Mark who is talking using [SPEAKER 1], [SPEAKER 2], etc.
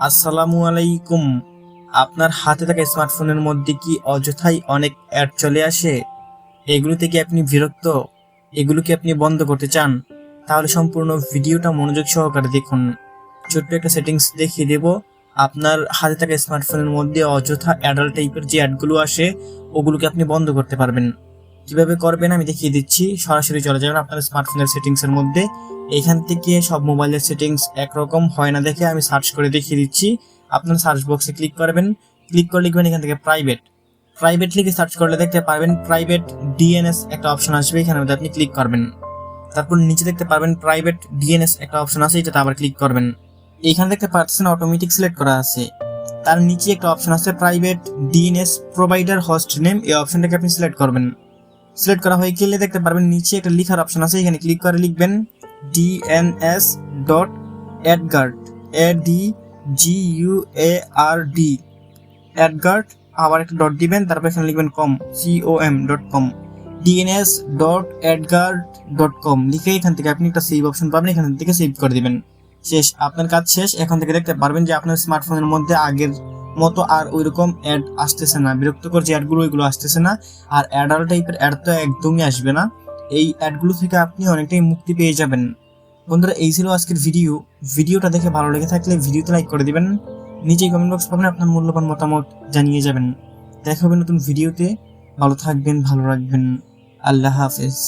[SPEAKER 1] আসসালামু আলাইকুম। আপনার হাতে থাকা স্মার্টফোনের মধ্যে কি অযথাই অনেক অ্যাড চলে আসে? এগুলো থেকে আপনি বিরক্ত? এগুলো কি আপনি বন্ধ করতে চান? তাহলে সম্পূর্ণ ভিডিওটা মনোযোগ সহকারে দেখুন। ছোট্ট একটা সেটিংস দেখিয়ে দেব। আপনার হাতে থাকা স্মার্টফোনের মধ্যে অযথা অ্যাডাল্ট টাইপের যে অ্যাডগুলো আসে, ওগুলোকে আপনি বন্ধ করতে পারবেন। কীভাবে করবেন আমি দেখিয়ে দিচ্ছি। সরাসরি চলে যাবেন আপনার স্মার্টফোনের সেটিংসের মধ্যে। এখান থেকে সব মোবাইলের সেটিংস একরকম হয় না দেখে আমি সার্চ করে দেখিয়ে দিচ্ছি। আপনার সার্চ বক্সে ক্লিক করবেন। ক্লিক করে লিখবেন এখান থেকে প্রাইভেট প্রাইভেট লিখে সার্চ করলে দেখতে পারবেন প্রাইভেট ডিএনএস একটা অপশন আসবে এখানে মধ্যে আপনি ক্লিক করবেন। তারপর নিচে দেখতে পারবেন প্রাইভেট ডিএনএস একটা অপশন আছে, এটাতে আবার ক্লিক করবেন। এইখানে দেখতে পাচ্ছেন অটোমেটিক সিলেক্ট করা আছে। তার নিচে একটা অপশন আছে private DNS provider host name এই অপশনটাকে আপনি সিলেক্ট করবেন। সিলেক্ট করা হয়ে গেলে দেখতে পারবেন নিচে একটা লিখার অপশন আছে, এখানে ক্লিক করে লিখবেন DNS dot AdGuard A D G U A R D AdGuard আবার একটা ডট দিবেন, তারপর এখানে লিখবেন com C O M dot com DNS dot AdGuard dot com লিখে এখান থেকে আপনি একটা সেভ অপশন পাবেন, এখান থেকে সেভ করে দিবেন। শেষ, আপনার কাজ শেষ, এখন থেকে দেখতে পারবেন যে আপনার স্মার্টফোনের মধ্যে আগের মতো আর ওই রকম অ্যাড আসতেছে না। বিরক্তকর যে অ্যাডগুলো ওইগুলো আসতেছে না। আর অ্যাডাল্ট টাইপের অ্যাড তো একদমই আসবে না। এই অ্যাডগুলো থেকে আপনি অনেকটাই মুক্তি পেয়ে যাবেন। বন্ধুরা, এই ছিল আজকের ভিডিও ভিডিওটা দেখে ভালো লেগে থাকলে ভিডিওতে লাইক করে দিবেন। নিচেই কমেন্ট বক্স পাবেন, আপনার মূল্যবান মতামত জানিয়ে যাবেন। দেখা হবে নতুন ভিডিওতে ভালো থাকবেন, ভালো রাখবেন। আল্লাহ হাফেজ।